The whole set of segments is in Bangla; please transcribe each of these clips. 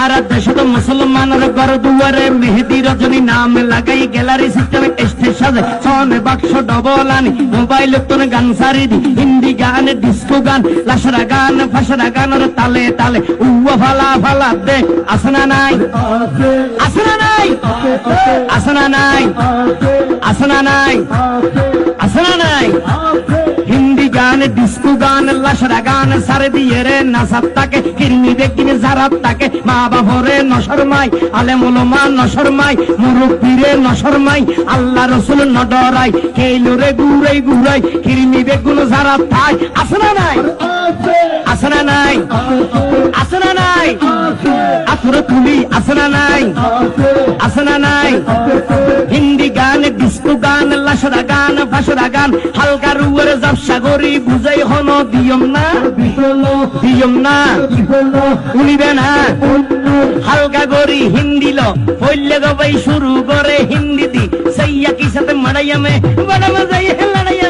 আর দেশত মুসলমানের ঘর দুয়ারে মেহেদি রজনী নাম লাগাই গ্যালারি সিস্টেমে স্টেজ সাজে। সনে বাক্স ডবল আনি মোবাইল তোর গান সারি দি। হিন্দি গান ডিস্কো গান, লাসরা গান, ফাসরা গানের তালে তালে। উয়া ফালা ফালা দে আসনা নাই? আসনা নাই? আসনা নাই? আসনা নাই? আসনা নাই? গান, ডিস্কো গান লাসরা গান, সারে দিয়ে রে নাসাত তাকে, কিরমি দেখিনে জারাত তাকে। মা বাবরে নশরমাই আলে মা নশরমাই মুরব্বীরে নশরমাই আল্লাহ রসুল নডরাই কেইলরে গুড়াই গুড়াই, কিরমি বেগুন জারাত থাই। আসনা নাই? আসনা নাই? আসনা নাই? আতর তুলি আসনা নাই? আসনা নাই? গান, লাসরা গান ফাসরা গান, হালকা রুয়ের জাবসা গরি বুঝাই হন দিয়ম না? দিয়ম না? উনিবে না হালকা গরি হিন্দি ল। হইলে গবাই শুরু করে হিন্দি দি সাইয়া কি সাথে মারাইয়া মে বড় মজা ইয়ে লড়াইয়া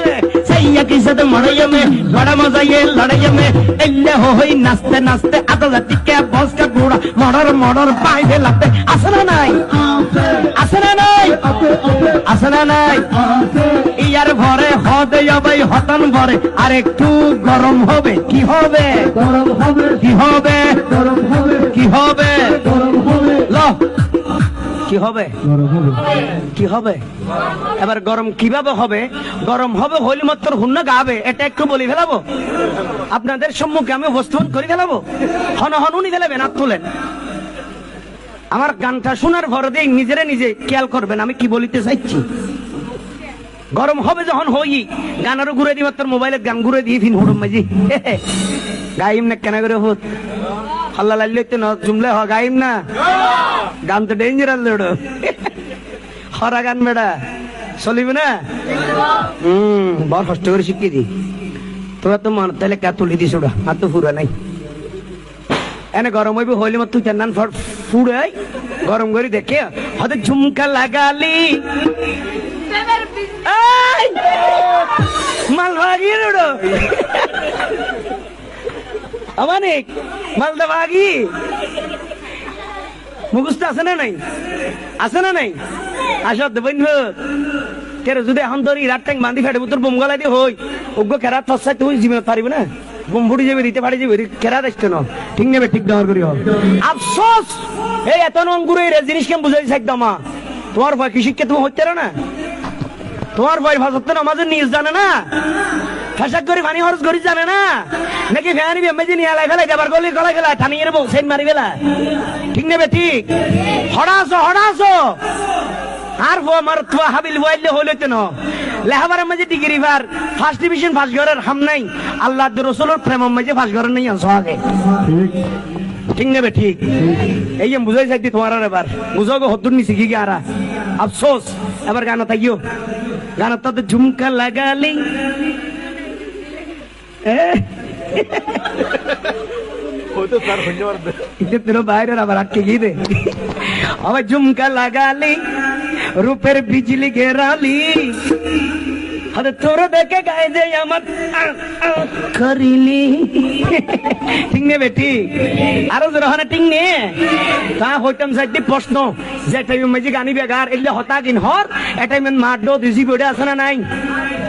সাইয়া কি সাথে মারাইয়া মে বড় মজা ইয়ে লড়াইয়া মে এল্লে হই, নাচতে নাচতে আদা টিকে বস কা বুড়া। মডর মডর পাইবে লাগতে আসনা নাই। নাই আসনা নাই। ইয়ার ভরে হদে যাবে হতন ভরে। আর একটু গরম হবে কি হবে? গরম হবে। কি হবে? গরম হবে। কি হবে? গরম হবে। ল। কি হবে? কি হবে? এবার গরম কীভাবে হবে? গরম হবে হলি মাত্র হুন্ন গাবে এটা একটু বলি ফেলাবো? আপনাদের সম্মুখে আমি উপস্থাপন করে ফেলাবো? হন হন উনি ফেলাবেন হাত তুলেন। আমার গানটা শোনার ভর দিয়ে নিজেরে নিজে খেয়াল করবেন, আমি কি বলিতে চাইছি? গরম হবে যখন হই গানেরও ঘুরে দিই, মাত্র মোবাইলের গান ঘুরে দিয়ে ফিন হুড়ুম মাঝি। গাইম না কেন করে হুত হল্লা লাল্লে তো জুমলে হ, গাইম না। গান তো ডেঞ্জারাস লোড। হরা গান বেড়া। চলিবে না? হম বড় কষ্ট করে শিখিয়ে দি তোরা তো মন তাহলে কে তুলি দিস ওটা আর তো ফুরা নাই। এনে গরম হইবে, হইলে মত তুই চান্নান ফুড়াই, গরম করে দেখে, হয়তো ঝুমকা লাগালি! মাল ভাগি রে অমানিক মালদা ভাগি মুখস্থ আছে না নাই? আছে না নাই? আসত দেবেন কেরে যদি এখন ধরি, রাত ট্যাং বান্ধি ফেটে তোর বোম দিয়ে হই। ওগ্য কেরাত ফসাই, তুই জীবনে পারিবে না? বোম ফুটি যাবে দিতে পারি যাবে কেরাত আসতে না? ঠিক নেবে, ঠিক দেওয়ার করি আফসোস! এই এত নঙ্গুরে রে, জিনিস কেন বুঝাই একদম? তোমার ভয় কৃষিকে তুমি হচ্ছে না? তোমার ভয় ভাষাতে আমাদের নিজ জানে না? ফেসাক করে পানি খরচ করি জানে না? নাকি ফ্যানি বেম্বেজি নিয়ে আলাই ফেলাই যাবার গলি গলাই ফেলা থানিয়ে নেব, সেন মারি ফেলা? ঠিক নেবে, ঠিক? হড়াছো হড়াছো আর বো আমার হাবিল বইলে হইলে কেন? লেহাবারের মাঝে ডিগ্রি ভার ফার্স্ট ডিভিশন ফার্স্ট ঘরের হাম নাই। আল্লাহ রসুলের প্রেম মাঝে ফার্স্ট ঘরের নেই আনছো আগে। ঠিক নেবে ঠিক। এই যে বুঝাই চাইছি তোমার এবার। বুঝো গো হতুন নি শিখি গিয়ে আরা। আফসোস এবার গান থাকিও গান তো ঝুমকা লাগালি। বাইরের আবার আটকে গিয়ে দে। আবার ঝুমকা লাগালি। রূপের বিজলি ঘেরালি আরে তোর দেখে গায়ে যে আমার আহ, আহ করিলি ঠিক নেবে ঠিক আরও জোর হনে ঠিক নে তা হইতাম সাইডে প্রশ্ন যে টাইম মাঝে গানি বেগার এলে হতা কিন হর এটাই মেন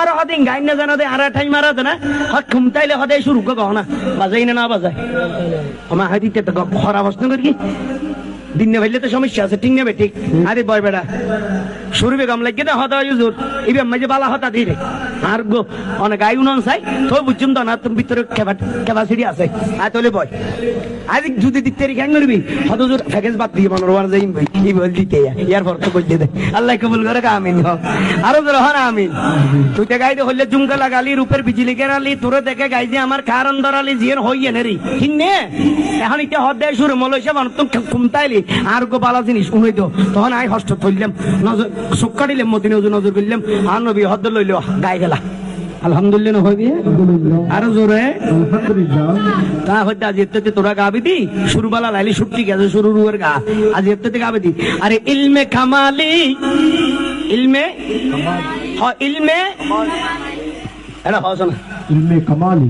তোমার হদিন গাইন না জানা দে আর ঠাই মারা জানা। না হত খুমতাইলে হদে শুরু গো না বাজাই না না বাজাই। আমার হাদিতে তো খরা প্রশ্ন করি। দিন ভাইলে তো সমস্যা আছে ঠিক নেবে ঠিক। আরে বয় বেড়া শুরু বেগম লাগে না হদা ইউজুর ইবে মাঝে বালা হতা ধীরে আর গো, অনেক আই উনন চাই তো বুঝুম তো না, তুমি ভিতরে ক্যাপাসিটি আছে। আয় তোলে বয়। আজ যদি দিতে রে কেন করবি হদ জোর প্যাকেজ বাদ দিয়ে ওয়ার যাইম ভাই এই বল দিতে ইয়ার পর তো কইলে দে। আল্লাহ কবুল করে আমিন হ আরও জোর হন, আমিন। তুই তে গাইতে হইলে জুমকা লাগালি, রূপের বিজলি কেরালি তোরে দেখে গাই যে আমার কারণ ধরালি জিয়ের হইয়ে নেরি কিন্নে এখন ইতে হদে শুরু মলইছে মানুষ তো কুমতাইলি আর গো বালা জিনিস উড়াই তো তখন আই হস্ত থইলাম। নজর চোখ কাটিলাম মদিনে ওজন নজর করলাম, আর নবী হদ লইল গাই গেলা। আলহামদুলিল্লাহ আলহামদুলিল্লাহ আরও জোরে। তা হইতে আজ এতে তোরা গাবি দি শুরুবালা লাইলি ছুটি গেছে, শুরু রুয়ের গা। আজ এতে গাবি দি আরে ইলমে কামালি, ইলমে, হ, ইলমে। এটা হস ইলমে কামালি।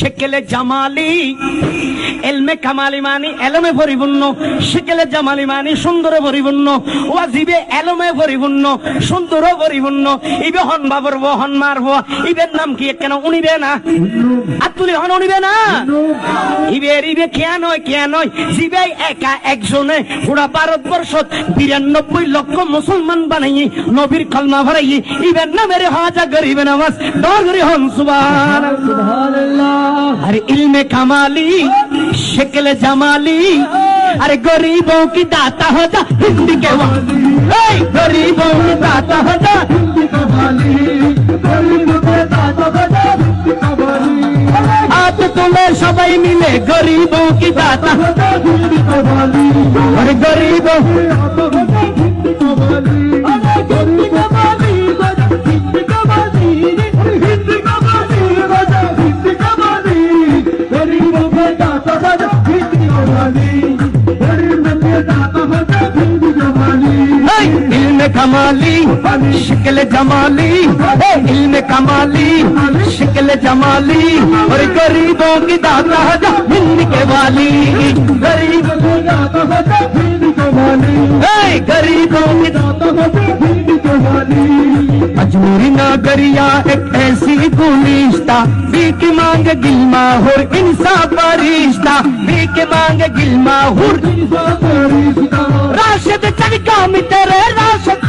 শেকেলে জামালি, এলমে কামালি মানি, এলমে পরিপূর্ণ শেকেলে জামালি মানি, সুন্দরে পরিপূর্ণ ওয়াজিবে এলমে পরিপূর্ণ সুন্দর পরিপূর্ণ ইবে হন বাবর হন মারব ইবের নাম কি কেন উনিবে না? হন উনিবে না? ইবের ইবে কেয়া নয় কেয়া নয়। জিবে একা একজনে পুরা ভারতবর্ষ বিরানব্বই লক্ষ মুসলমান বানাই নবীর কলমা ভরাই ইবের নামের হাজা গরিবে নামাজ হন সুবান আর ইলমে কামালি শেকলে জামালি আরে গরিবও কি দাতা হতা হিন্দি কে এই গরিবও কি দাতা হতা হিন্দি কামালি গরিব কে দাতা হতা হিন্দি কামালি আপ তোমরা সবাই মিলে গরিবও কি দাতা হতা হিন্দি কামালি আরে গরিবও কি দাতা হতা হিন্দি কামালি कमाली शक्ल जमाली इल्म कमाली शिकल जमाली और गरीबों की दाता हो जा हिंदी के वाली। गरीब दाता बाजा हिंदी कामाली ए, गरीबों की दाता बाजा हिंदी कामाली मजबूरी ना गरिया एक ऐसी गुलिश्ता बीक मांग गिलमा हुर इंसाफ रिश्ता बीक मांग गिलमा हुर राशद चरका मित्र तेरे राशद।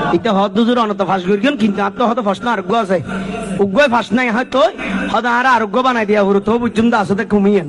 এটা হদ হুজুর অনত ফাঁস করিয়েন কিন্তু আর হত ফাঁস না, আরোগ্য আছে। উগ্রয় ফাঁস নাই, হয়তো হদ আর আরোগ্য বানাই দিয়া হুরু তো বুঝুন আসতে কমিয়েন